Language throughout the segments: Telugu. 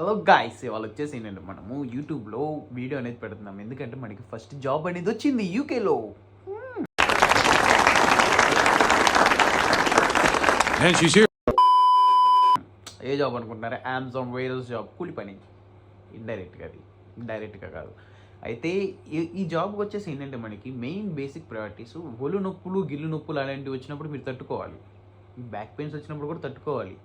హలో గాయస్ ఇవాళ వచ్చేసి ఏంటంటే మనము యూట్యూబ్లో వీడియో అనేది పెడుతున్నాం. ఎందుకంటే మనకి ఫస్ట్ జాబ్ అనేది వచ్చింది యూకేలో. ఏ జాబ్ అనుకుంటున్నారా? అమెజాన్ వైరస్ జాబ్ కూలి పని. ఇండైరెక్ట్గా అది. ఇండైరెక్ట్గా కాదు. అయితే ఈ ఈ జాబ్కి వచ్చేసి ఏంటంటే మనకి మెయిన్ బేసిక్ ప్రయారిటీస్ ఒళ్ళు నొప్పులు గిల్లు నొప్పులు అలాంటివి వచ్చినప్పుడు మీరు తట్టుకోవాలి. బ్యాక్ పెయిన్స్ వచ్చినప్పుడు కూడా తట్టుకోవాలి.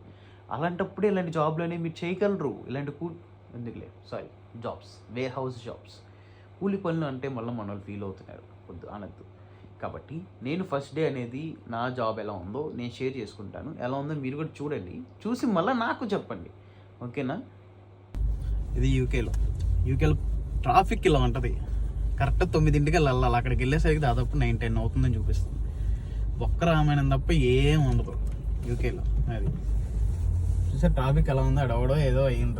అలాంటప్పుడు ఇలాంటి జాబ్లు అనేవి మీరు చేయగలరు. ఇలాంటి కూ ఎందుకులే sorry jobs warehouse jobs కూలి పనులు అంటే మళ్ళీ మన వాళ్ళు ఫీల్ అవుతున్నారు. వద్దు అనద్దు. కాబట్టి నేను ఫస్ట్ డే అనేది నా జాబ్ ఎలా ఉందో నేను షేర్ చేసుకుంటాను. ఎలా ఉందో మీరు కూడా చూడండి. చూసి మళ్ళీ నాకు చెప్పండి. ఓకేనా? ఇది యూకేలో యూకేలో ట్రాఫిక్ ఇలా ఉంటుంది. కరెక్ట్ తొమ్మిదింటికి వెళ్ళాలి అక్కడికి వెళ్ళేసరికి దాదాపు నైన్ టెన్ అవుతుందని చూపిస్తుంది. ఒక్క రామాయణం తప్ప ఏం ఉండదు. యూకేలో అది. చూసే ట్రాఫిక్ ఎలా ఉందో అడవడో ఏదో అయి ఎంత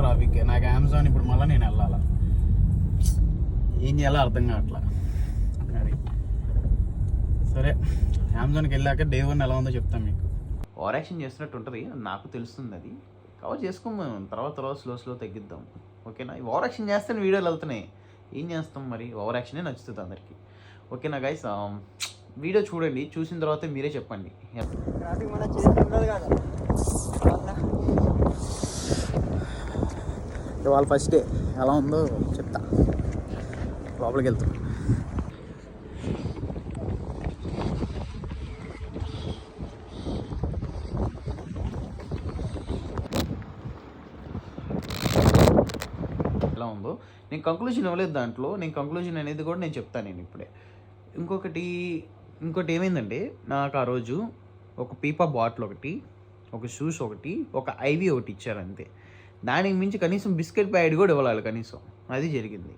ట్రాఫిక్ నాకు అమెజాన్ ఇప్పుడు మళ్ళీ నేను వెళ్ళాలా. ఏం చేయాలో అర్థం కావట్లా. అది సరే. అమెజాన్కి వెళ్ళాక డే వన్ ఎలా ఉందో చెప్తాను మీకు. ఓవర్ యాక్షన్ చేసినట్టు ఉంటుంది. నాకు తెలుస్తుంది అది. కవర్ చేసుకోము తర్వాత తర్వాత స్లో స్లో తగ్గిద్దాం. ఓకేనా? ఓవర్ యాక్షన్ చేస్తేనే వీడియోలు వెళ్తున్నాయి. ఏం చేస్తాం మరి? ఓవర్ యాక్షనే నచ్చుతుంది అందరికీ. ఓకేనా గైస్ వీడియో చూడండి చూసిన తర్వాత మీరే చెప్పండి. ఇవాళ ఫస్ట్ డే ఎలా ఉందో చెప్తా. లోపలికి వెళ్తాం. ఎలా ఉందో? నేను కంక్లూజన్ ఇవ్వలేదు దాంట్లో. నేను కంక్లూజన్ అనేది కూడా నేను చెప్తాను నేను ఇప్పుడే. ఇంకొకటి ఇంకోటి ఏమైందంటే నాకు ఆ రోజు ఒక పీపా బాటిల్ ఒకటి ఒక షూస్ ఒకటి ఒక ఐవి ఒకటి ఇచ్చారు అంతే. దానికి మించి కనీసం బిస్కెట్ ప్యాకెట్ కూడా ఇవ్వాలి కనీసం. అది జరిగింది.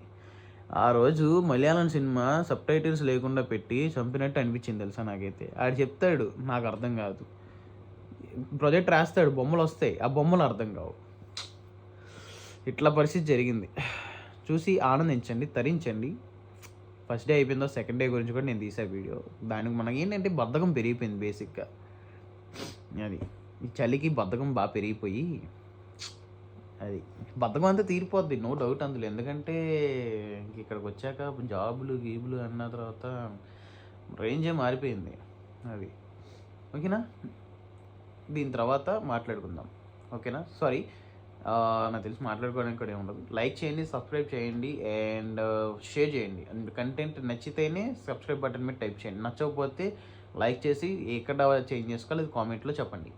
ఆ రోజు మలయాళం సినిమా సబ్ టైటిల్స్ లేకుండా పెట్టి చంపినట్టు అనిపించింది తెలుసా నాకైతే. ఆడు చెప్తాడు నాకు అర్థం కాదు. ప్రాజెక్ట్ రాస్తాడు బొమ్మలు వస్తాయి ఆ బొమ్మలు అర్థం కావు. ఇట్లా పరిస్థితి జరిగింది. చూసి ఆనందించండి తరించండి. ఫస్ట్ డే అయిపోయిందో సెకండ్ డే గురించి కూడా నేను తీసా వీడియో. దానికి మనకి ఏంటంటే బద్ధకం పెరిగిపోయింది బేసిక్గా. అది ఈ చలికి బద్ధకం బాగా పెరిగిపోయి అది బద్ధకం అంతా తీరిపోద్ది నో డౌట్ అందులో. ఎందుకంటే ఇక్కడికి వచ్చాక జాబులు గీబులు అన్న తర్వాత రేంజే మారిపోయింది. అది ఓకేనా? దీని తర్వాత మాట్లాడుకుందాం. ఓకేనా? సారీ నాకు తెలిసి మాట్లాడుకోవడానికి కూడా ఉండదు. లైక్ చేయండి సబ్స్క్రైబ్ uh, చేయండి అండ్ షేర్ చేయండి. అండ్ కంటెంట్ నచ్చితేనే సబ్స్క్రైబ్ బటన్ మీద టైప్ చేయండి. నచ్చకపోతే లైక్ చేసి ఎక్కడ చేంజ్ చేసుకోవాలి అది కామెంట్లో చెప్పండి.